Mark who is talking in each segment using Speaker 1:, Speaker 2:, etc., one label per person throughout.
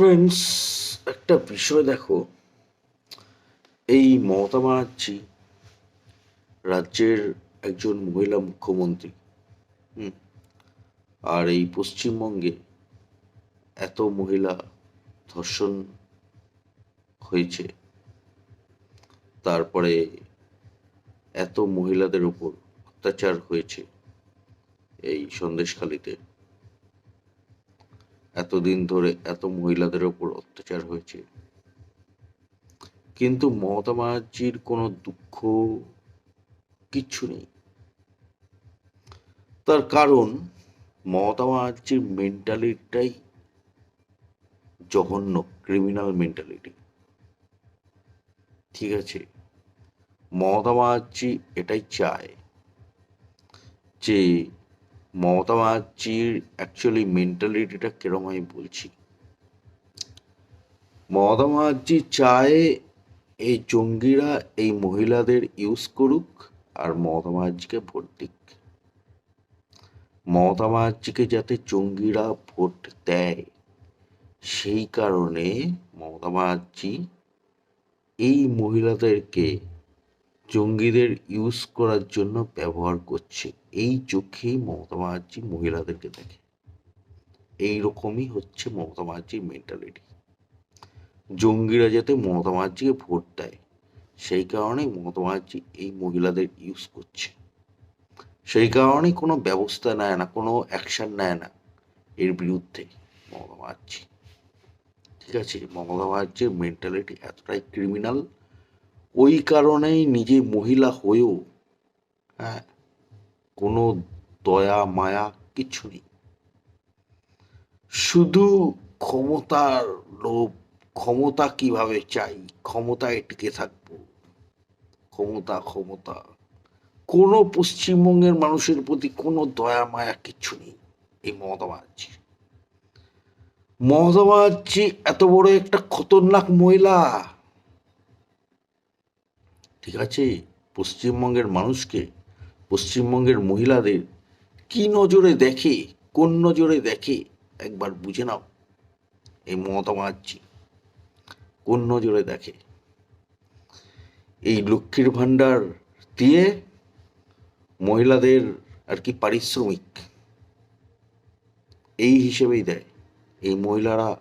Speaker 1: Friends একটা বিষয় দেখো। এই মমতা ব্যানার্জি রাজ্যের একজন মহিলা মুখ্যমন্ত্রী, হুম? আর এই পশ্চিমবঙ্গে এত মহিলা ধর্ষণ হয়েছে, তারপরে এত মহিলাদের উপর অত্যাচার হয়েছে এই সন্দেশখালিতে। এতদিন ধরে এত মহিলাদের ওপর অত্যাচার হয়েছে। কিন্তু মমতা ব্যানার্জির কোনো দুঃখ কিচ্ছু নেই। তার কারণ, মমতা ব্যানার্জির মেন্টালিটিটাই জঘন্য ক্রিমিনাল মেন্টালিটি ঠিক আছে? মমতা ব্যানার্জি এটাই চায় যে মমতা ব্যানার্জির অ্যাকচুয়ালি মেন্টালিটিটা কিরম আমি বলছি। মমতা ব্যানার্জি চায় এই জঙ্গিরা, এই মহিলাদের ইউজ করুক আর মমতা ব্যানার্জিকে ভোট দিক। মমতা ব্যানার্জিকে যাতে জঙ্গিরা ভোট দেয়, সেই কারণে মমতা ব্যানার্জি এই মহিলাদেরকে জঙ্গিদের ইউজ করার জন্য ব্যবহার করছে। এই চোখেই মমতা ব্যানার্জি মহিলাদেরকে দেখে। এই রকমই হচ্ছে মমতা ব্যানার্জির মেন্টালিটি জঙ্গিরা যাতে মমতা ব্যানার্জিকে ভোট দেয়, সেই কারণেই মমতা ব্যানার্জি এই মহিলাদের ইউজ করছে। সেই কারণেই কোনো ব্যবস্থা নেয় না, কোনো অ্যাকশন নেয় না এর বিরুদ্ধে মমতা ব্যানার্জি। ঠিক আছে, মমতা ব্যানার্জির মেন্টালিটি এতটাই ক্রিমিনাল ওই কারণেই নিজে মহিলা হয়েও হ্যাঁ কোনো দয়া, মায়া কিচ্ছু নেই। শুধু ক্ষমতার লোভ, ক্ষমতা কীভাবে চাই? ক্ষমতায় টিকে থাকব। ক্ষমতা ক্ষমতা। কোনো পশ্চিমবঙ্গের মানুষের প্রতি কোনো দয়া, মায়া কিচ্ছু নেই এই মমতা ব্যানার্জি এত বড় একটা খতরনাক মহিলা। ঠিক আছে? পশ্চিমবঙ্গের মানুষকে পশ্চিমবঙ্গের মহিলাদের কি নজরে দেখে, কোন নজরে দেখে? একবার বুঝে নাও। এই মমতা কোন নজরে দেখে? এই লক্ষ্মীর ভাণ্ডার দিয়ে মহিলাদের আর কি পারিশ্রমিক এই হিসেবেই দেয়। এই মহিলারা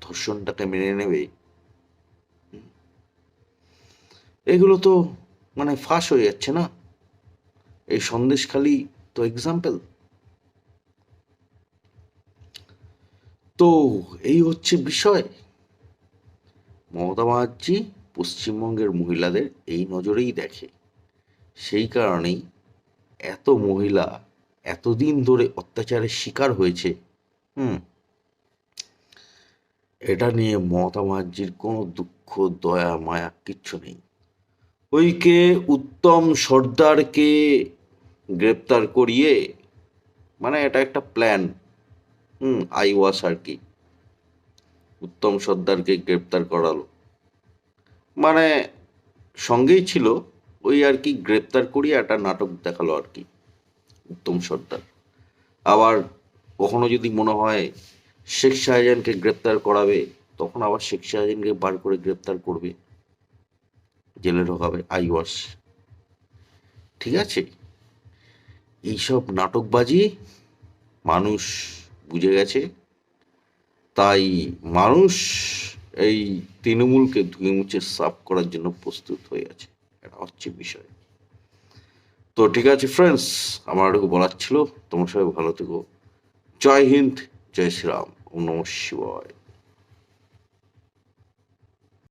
Speaker 1: ধর্ষণটাকে মেনে নেবে। এগুলো তো মানে ফাঁস হয়ে যাচ্ছে না? এই সন্দেশখালি তো এক্সাম্পল তো এই হচ্ছে বিষয়। মমতা ব্যানার্জি পশ্চিমবঙ্গের মহিলাদের এই নজরেই দেখে। সেই কারণেই এত মহিলা এতদিন ধরে অত্যাচারের শিকার হয়েছে। হুম। এটা নিয়ে মমতা ব্যানার্জির কোনো দুঃখ, দয়া, মায়া কিচ্ছু নেই। ওইকে উত্তম সর্দারকে গ্রেপ্তার করিয়ে মানে এটা একটা প্ল্যান হুম, আই ওয়াস আর কি। উত্তম সর্দারকে গ্রেপ্তার করালো। মানে সঙ্গেই ছিল ওই আর কি গ্রেপ্তার করিয়ে একটা নাটক দেখাল আর কি, উত্তম সর্দার। আবার কখনো যদি মনে হয় শেখ শাহজাহানকে গ্রেপ্তার করাবে, তখন আবার শেখ শাহজাহানকে বার করে গ্রেপ্তার করবে। জেলে ঢোকাবে আই ওয়াশ ঠিক আছে? এইসব নাটকবাজি মানুষ বুঝে গেছে। তাই মানুষ এই তৃণমূলকে ধুয়ে মুছে সাফ করার জন্য প্রস্তুত হয়ে আছে। এটা হচ্ছে বিষয়। তো ঠিক আছে ফ্রেন্ডস আমার এটুকু বলার ছিল। তোমার সবাই ভালো থেকো। জয় হিন্দ, জয় শ্রীরাম। নম শিবায়।